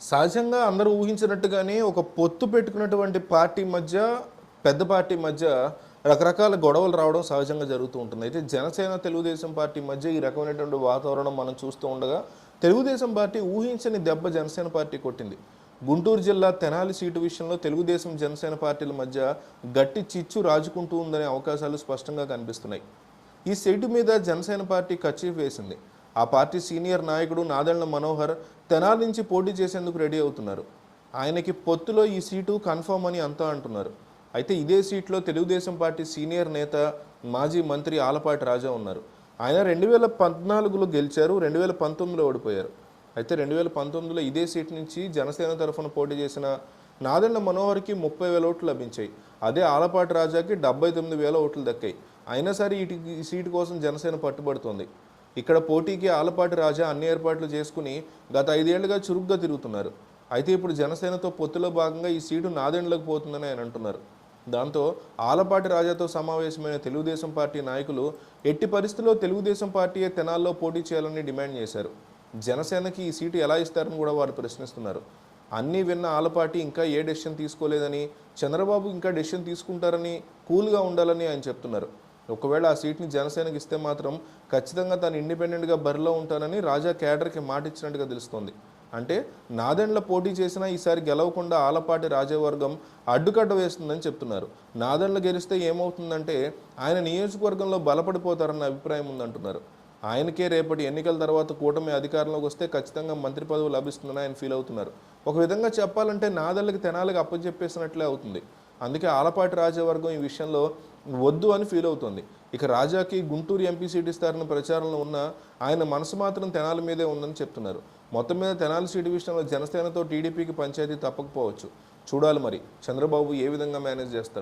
సహజంగా అందరూ ఊహించినట్టుగానే ఒక పొత్తు పెట్టుకున్నటువంటి పార్టీ మధ్య పెద్ద పార్టీ మధ్య రకరకాల గొడవలు రావడం సహజంగా జరుగుతూ ఉంటుంది. అయితే జనసేన తెలుగుదేశం పార్టీ మధ్య ఈ రకమైనటువంటి వాతావరణం మనం చూస్తూ ఉండగా తెలుగుదేశం పార్టీ ఊహించని దెబ్బ జనసేన పార్టీ కొట్టింది. గుంటూరు జిల్లా తెనాలి సీటు విషయంలో తెలుగుదేశం జనసేన పార్టీల మధ్య గట్టి చిచ్చు రాజుకుంటూ ఉందనే అవకాశాలు స్పష్టంగా కనిపిస్తున్నాయి. ఈ సీటు మీద జనసేన పార్టీ ఖర్చు వేసింది. ఆ పార్టీ సీనియర్ నాయకుడు నాదెళ్ళ మనోహర్ తెనాలి నుంచి పోటీ చేసేందుకు రెడీ అవుతున్నారు. ఆయనకి పొత్తులో ఈ సీటు కన్ఫర్మ్ అని అంతా అంటున్నారు. అయితే ఇదే సీట్లో తెలుగుదేశం పార్టీ సీనియర్ నేత మాజీ మంత్రి ఆలపాటి రాజా ఉన్నారు. ఆయన రెండు వేల పద్నాలుగులో గెలిచారు రెండు వేల పంతొమ్మిదిలో ఓడిపోయారు. అయితే రెండు వేల పంతొమ్మిదిలో ఇదే సీట్ నుంచి జనసేన తరఫున పోటీ చేసిన నాదెండ్ల మనోహర్కి ముప్పై వేల ఓట్లు లభించాయి. అదే ఆలపాటి రాజాకి డెబ్బై తొమ్మిది వేల ఓట్లు దక్కాయి. అయినా సరే ఇటు ఈ సీటు కోసం జనసేన పట్టుబడుతోంది. ఇక్కడ పోటీకి ఆలపాటి రాజా అన్ని ఏర్పాట్లు చేసుకుని గత ఐదేళ్ళుగా చురుగ్గా తిరుగుతున్నారు. అయితే ఇప్పుడు జనసేనతో పొత్తులో భాగంగా ఈ సీటు నాదెండ్లకు పోతుందని ఆయన అంటున్నారు. దాంతో ఆలపాటి రాజాతో సమావేశమైన తెలుగుదేశం పార్టీ నాయకులు ఎట్టి పరిస్థితుల్లో తెలుగుదేశం పార్టీయే తెనాల్లో పోటీ చేయాలని డిమాండ్ చేశారు. జనసేనకి ఈ సీటు ఎలా ఇస్తారని కూడా వారు ప్రశ్నిస్తున్నారు. అన్నీ విన్న ఆలపాటి ఇంకా ఏ డెసిషన్ తీసుకోలేదని చంద్రబాబు ఇంకా డెసిషన్ తీసుకుంటారని కూల్గా ఉండాలని ఆయన చెప్తున్నారు. ఒకవేళ ఆ సీట్ని జనసేనకి ఇస్తే మాత్రం ఖచ్చితంగా తాను ఇండిపెండెంట్గా బరిలో ఉంటానని రాజా కేడర్కి మాట ఇచ్చినట్టుగా తెలుస్తోంది. అంటే నాదెండ్ల పోటీ చేసినా ఈసారి గెలవకుండా ఆలపాటి రాజవర్గం అడ్డుకట్ట వేస్తుందని చెప్తున్నారు. నాదెండ్ల గెలిస్తే ఏమవుతుందంటే ఆయన నియోజకవర్గంలో బలపడిపోతారన్న అభిప్రాయం ఉందంటున్నారు. ఆయనకే రేపటి ఎన్నికల తర్వాత కూటమి అధికారంలోకి వస్తే ఖచ్చితంగా మంత్రి పదవి లభిస్తుందని ఆయన ఫీల్ అవుతున్నారు. ఒక విధంగా చెప్పాలంటే నాదళ్ళకి తెనాలకి అప్పచెప్పేసినట్లే అవుతుంది. అందుకే ఆలపాటి రాజవర్గం ఈ విషయంలో వద్దు అని ఫీల్ అవుతుంది. ఇక రాజాకి గుంటూరు ఎంపీ సీట్ ఇస్తారన్న ప్రచారంలో ఉన్న ఆయన మనసు మాత్రం తెనాల మీదే ఉందని చెప్తున్నారు. మొత్తం మీద తెనాలి సీటు విషయంలో జనసేనతో టీడీపీకి పంచాయతీ తప్పకపోవచ్చు. చూడాలి మరి. చంద్రబాబు ఏ విధంగా మేనేజ్ చేస్తారు?